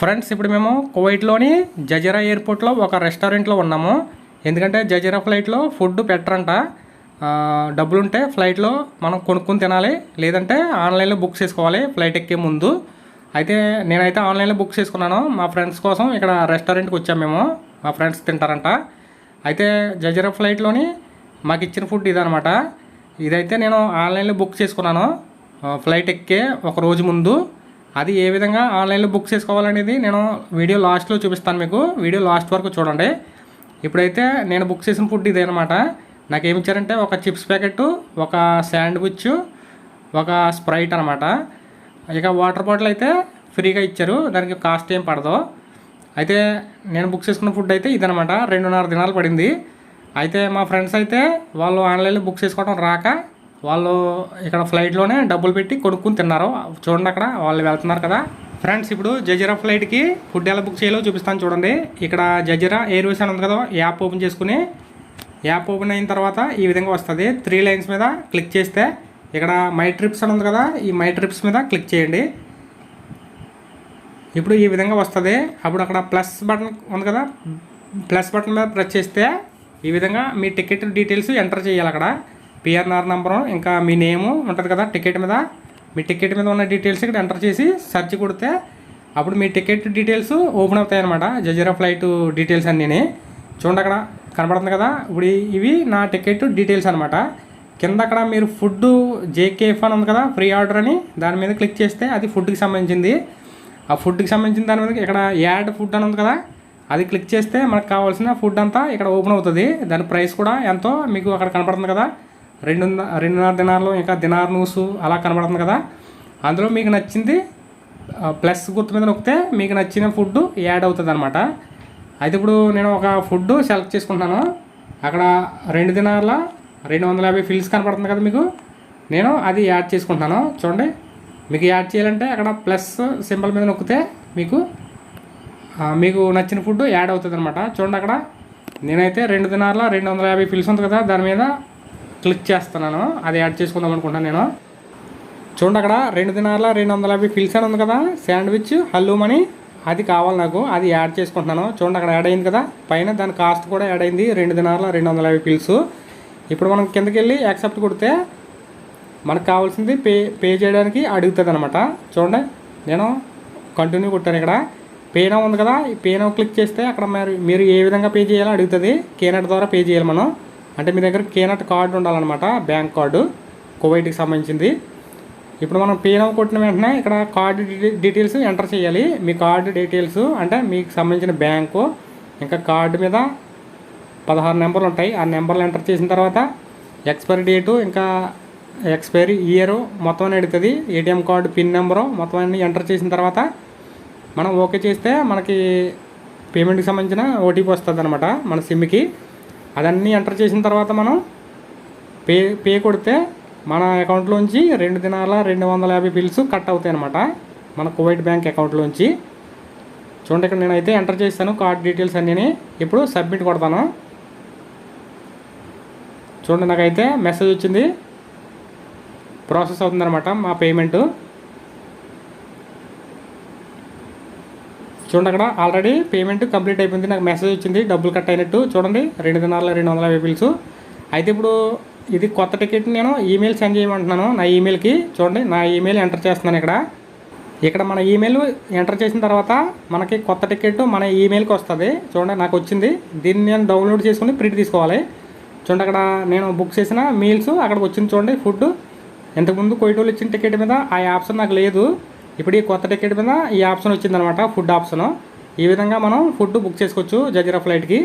Friends ఇప్పుడు మేము కువైట్లోని Jazeera ఎయిర్పోర్ట్లో ఒక రెస్టారెంట్లో ఉన్నాము. ఎందుకంటే జజీరా ఫ్లైట్లో ఫుడ్ పెట్టరంట. డబ్బులుంటే ఫ్లైట్లో మనం కొనుక్కొని తినాలి. లేదంటే ఆన్లైన్లో బుక్ చేసుకోవాలి ఫ్లైట్ ఎక్కే ముందు. అయితే నేనైతే ఆన్లైన్లో బుక్ చేసుకున్నాను. మా ఫ్రెండ్స్ కోసం ఇక్కడ రెస్టారెంట్కి వచ్చాము మేము. మా ఫ్రెండ్స్ తింటారంట. అయితే జజీరా ఫ్లైట్లోని మాకు ఇచ్చిన ఫుడ్ ఇదనమాట ఇదైతే నేను ఆన్లైన్లో బుక్ చేసుకున్నాను. ఫ్లైట్ ఎక్కే ఒక రోజు ముందు. అది ఏ విధంగా ఆన్లైన్లో బుక్ చేసుకోవాలనేది నేను వీడియో లాస్ట్లో చూపిస్తాను మీకు. వీడియో లాస్ట్ వరకు చూడండి. ఇప్పుడైతే నేను బుక్ చేసిన ఫుడ్ ఇదే అనమాట నాకు ఏమి ఇచ్చారంటే ఒక చిప్స్ ప్యాకెట్ ఒక శాండ్విచ్ ఒక స్ప్రైట్ అనమాట ఇక వాటర్ బాటిల్ అయితే ఫ్రీగా ఇచ్చారు. దానికి కాస్ట్ ఏం పడదు. అయితే నేను బుక్ చేసుకున్న ఫుడ్ అయితే ఇదనమాట రెండున్నర దినాలు పడింది. అయితే మా ఫ్రెండ్స్ అయితే వాళ్ళు ఆన్లైన్లో బుక్ చేసుకోవడం రాక వాళ్ళు ఇక్కడ ఫ్లైట్లోనే డబ్బులు పెట్టి కొనుక్కుని తిన్నారు. చూడండి అక్కడ వాళ్ళు వెళ్తున్నారు కదా. ఫ్రెండ్స్ ఇప్పుడు జజీరా ఫ్లైట్కి ఫుడ్ ఎలా బుక్ చేయాలో చూపిస్తాను చూడండి. ఇక్కడ జజీరా ఎయిర్వేస్ అని ఉంది కదా యాప్ ఓపెన్ చేసుకుని. యాప్ ఓపెన్ అయిన తర్వాత ఈ విధంగా వస్తుంది. త్రీ లైన్స్ మీద క్లిక్ చేస్తే ఇక్కడ మై ట్రిప్స్ అని ఉంది కదా ఈ మై ట్రిప్స్ మీద క్లిక్ చేయండి. ఇప్పుడు ఈ విధంగా వస్తుంది. అప్పుడు అక్కడ ప్లస్ బటన్ ఉంది కదా ప్లస్ బటన్ మీద ప్రెస్ చేస్తే ఈ విధంగా మీ టికెట్ డీటెయిల్స్ ఎంటర్ చేయాలి అక్కడ. పిఆర్ఆర్ నెంబరు ఇంకా మీ నేము ఉంటుంది కదా టికెట్ మీద. మీ టికెట్ మీద ఉన్న డీటెయిల్స్ ఇక్కడ ఎంటర్ చేసి సెర్చ్ కొడితే అప్పుడు మీ టికెట్ డీటెయిల్స్ ఓపెన్ అవుతాయి అనమాట జజీరా ఫ్లైట్ డీటెయిల్స్ అన్నీ చూడండి అక్కడ కనబడుతుంది కదా. ఇప్పుడు ఇవి నా టికెట్ డీటెయిల్స్ అనమాట కింద అక్కడ మీరు ఫుడ్ జేకేఎఫ్ అని ఉంది కదా ఫ్రీ ఆర్డర్ అని దాని మీద క్లిక్ చేస్తే అది ఫుడ్కి సంబంధించింది. ఆ ఫుడ్కి సంబంధించిన దాని మీద ఇక్కడ యాడ్ ఫుడ్ అని ఉంది కదా అది క్లిక్ చేస్తే మనకు కావాల్సిన ఫుడ్ అంతా ఇక్కడ ఓపెన్ అవుతుంది. దాని ప్రైస్ కూడా ఎంతో మీకు అక్కడ కనపడుతుంది కదా. రెండు రెండున్నర దినార్లు ఇంకా దినార్ నూసు అలా కనబడుతుంది కదా. అందులో మీకు నచ్చింది ప్లస్ గుర్తు మీద నొక్కితే మీకు నచ్చిన ఫుడ్ యాడ్ అవుతుంది అనమాట అయితే ఇప్పుడు నేను ఒక ఫుడ్ సెలెక్ట్ చేసుకుంటున్నాను. అక్కడ రెండు దినాల రెండు వందల యాభై ఫిల్స్ కనపడుతుంది కదా మీకు. నేను అది యాడ్ చేసుకుంటున్నాను. చూడండి మీకు యాడ్ చేయాలంటే అక్కడ ప్లస్ సింబల్ మీద నొక్కితే మీకు మీకు నచ్చిన ఫుడ్ యాడ్ అవుతుంది అనమాట చూడండి అక్కడ నేనైతే రెండు దినాల రెండు వందల యాభై ఫిల్స్ ఉంది కదా దాని మీద క్లిక్ చేస్తున్నాను. అది యాడ్ చేసుకుందాం అనుకుంటున్నాను నేను. చూడండి అక్కడ రెండు దినాల రెండు వందల యాభై ఫిల్స్ అని ఉంది కదా శాండ్విచ్ హల్లూమని అది కావాలి నాకు అది యాడ్ చేసుకుంటున్నాను. చూడండి అక్కడ యాడ్ అయింది కదా పైన దాని కాస్ట్ కూడా యాడ్ అయింది రెండు దినాల రెండు వందల యాభై ఫిల్స్. ఇప్పుడు మనం కిందకి వెళ్ళి యాక్సెప్ట్ కొడితే మనకు కావాల్సింది పే పే చేయడానికి అడుగుతుంది అనమాట చూడండి నేను కంటిన్యూ కొట్టాను ఇక్కడ. పేనో ఉంది కదా ఈ పేనో క్లిక్ చేస్తే అక్కడ మరి మీరు ఏ విధంగా పే చేయాలో అడుగుతుంది. కేనట్ ద్వారా పే చేయాలి మనం. అంటే మీ దగ్గర కేనట్ కార్డు ఉండాలన్నమాట బ్యాంక్ కార్డు కువైట్కి సంబంధించింది. ఇప్పుడు మనం పేనో కొట్టిన వెంటనే ఇక్కడ కార్డు డీటెయిల్స్ ఎంటర్ చేయాలి. మీ కార్డు డీటెయిల్స్ అంటే మీకు సంబంధించిన బ్యాంకు ఇంకా కార్డు మీద పదహారు నెంబర్లు ఉంటాయి. ఆ నెంబర్లు ఎంటర్ చేసిన తర్వాత ఎక్స్పైరీ డేటు ఇంకా ఎక్స్పైరీ ఇయర్ మొత్తం అని అడుగుతుంది. ఏటీఎం కార్డు పిన్ నెంబరు మొత్తం అన్ని ఎంటర్ చేసిన తర్వాత మనం ఓకే చేస్తే మనకి పేమెంట్కి సంబంధించిన ఓటీపీ వస్తుంది అనమాట మన సిమ్కి అదన్నీ ఎంటర్ చేసిన తర్వాత మనం పే పే కొడితే మన అకౌంట్లోంచి రెండు దినాల రెండు వందల యాభై బిల్స్ కట్ అవుతాయి అనమాట మన కువైట్ బ్యాంక్ అకౌంట్లోంచి చూడండి ఇక్కడ నేనైతే ఎంటర్ చేస్తాను కార్డ్ డీటెయిల్స్ అన్నీ ఇప్పుడు సబ్మిట్ కొడతాను. చూడండి నాకైతే మెసేజ్ వచ్చింది. ప్రాసెస్ అవుతుందన్నమాట మా పేమెంటు చూడండి అక్కడ ఆల్రెడీ పేమెంట్ కంప్లీట్ అయిపోయింది. నాకు మెసేజ్ వచ్చింది డబ్బులు కట్ అయినట్టు. చూడండి రెండు దినాల రెండు వందల యాభై బిల్స్ అయితే ఇప్పుడు ఇది కొత్త టికెట్ నేను ఈమెయిల్ సెండ్ చేయమంటున్నాను నా ఈమెయిల్కి చూడండి నా ఈమెయిల్ ఎంటర్ చేస్తున్నాను ఇక్కడ. ఇక్కడ మన ఈమెయిల్ ఎంటర్ చేసిన తర్వాత మనకి కొత్త టికెట్ మన ఈమెయిల్కి వస్తుంది. చూడండి నాకు వచ్చింది. దీన్ని నేను డౌన్లోడ్ చేసుకుని ప్రింట్ తీసుకోవాలి. చూడండి అక్కడ నేను బుక్ చేసిన మీల్స్ అక్కడికి వచ్చింది చూడండి ఫుడ్ ఇంతకుముందు కోయిటోళ్ళు ఇచ్చిన టికెట్ మీద ఆ ఆప్షన్ నాకు లేదు. ఇప్పుడు ఈ కొత్త టికెట్ మీద ఈ ఆప్షన్ వచ్చిందనమాట ఫుడ్ ఆప్షన్. ఈ విధంగా మనం ఫుడ్ బుక్ చేసుకోవచ్చు జజీరా ఫ్లైట్కి.